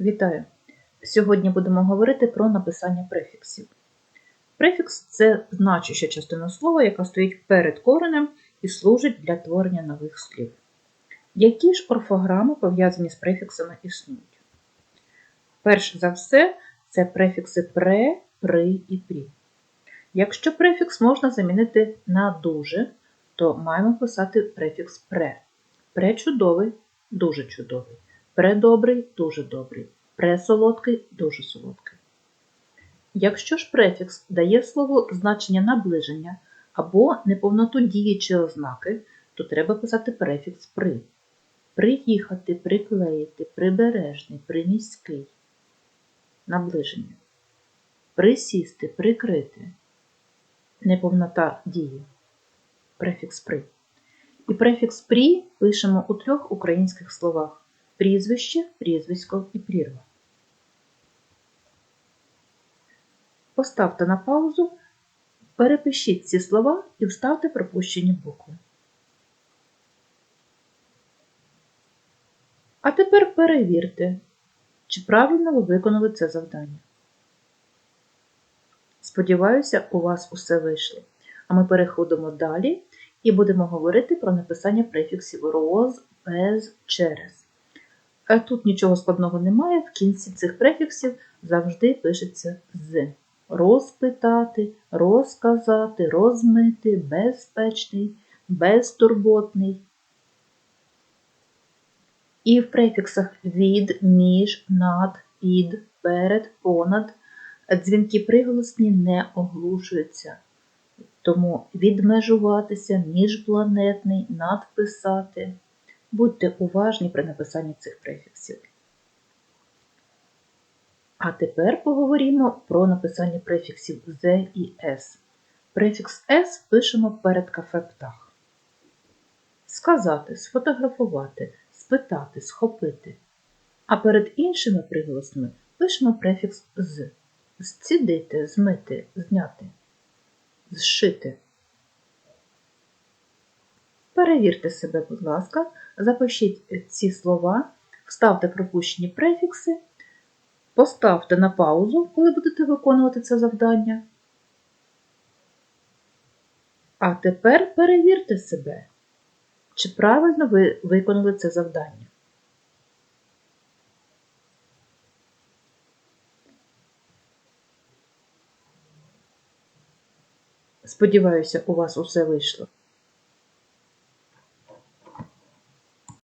Вітаю! Сьогодні будемо говорити про написання префіксів. Префікс це значуща частина слова, яка стоїть перед коренем і служить для творення нових слів. Які ж орфограми пов'язані з префіксами існують? Перш за все, це префікси пре, при і прі. Якщо префікс можна замінити на дуже, то маємо писати префікс пре. Пре-чудовий, дуже чудовий. Предобрий дуже добрий. Пресолодкий дуже солодкий. Якщо ж префікс дає слову значення наближення або неповноту дії ознаки, то треба писати префікс при. Приїхати, приклеїти, прибережний, приміський. Наближення. Присісти, прикрити. Неповнота дії. Префікс при. І префікс прі пишемо у трьох українських словах прізвище, прізвисько і прірва. Поставте на паузу, перепишіть ці слова і вставте пропущені букви. А тепер перевірте, чи правильно ви виконали це завдання. Сподіваюся, у вас усе вийшло. А ми переходимо далі і будемо говорити про написання префіксів роз, без, через. Тут нічого складного немає, в кінці цих префіксів завжди пишеться з. Розпитати, розказати, розмити, безпечний, безтурботний. І в префіксах від, між, над, під, перед, понад дзвінки приголосні не оглушуються. Тому відмежуватися, міжпланетний, надписати. Будьте уважні при написанні цих префіксів. А тепер поговоримо про написання префіксів «з» і «с». Префікс «с» пишемо перед кафе птах. Сказати, сфотографувати, спитати, схопити. А перед іншими приголосними пишемо префікс з. Зцідити, змити, зняти, зшити. Перевірте себе, будь ласка, запишіть ці слова, вставте пропущені префікси, поставте на паузу, коли будете виконувати це завдання. А тепер перевірте себе, чи правильно ви виконали це завдання. Сподіваюся, у вас усе вийшло.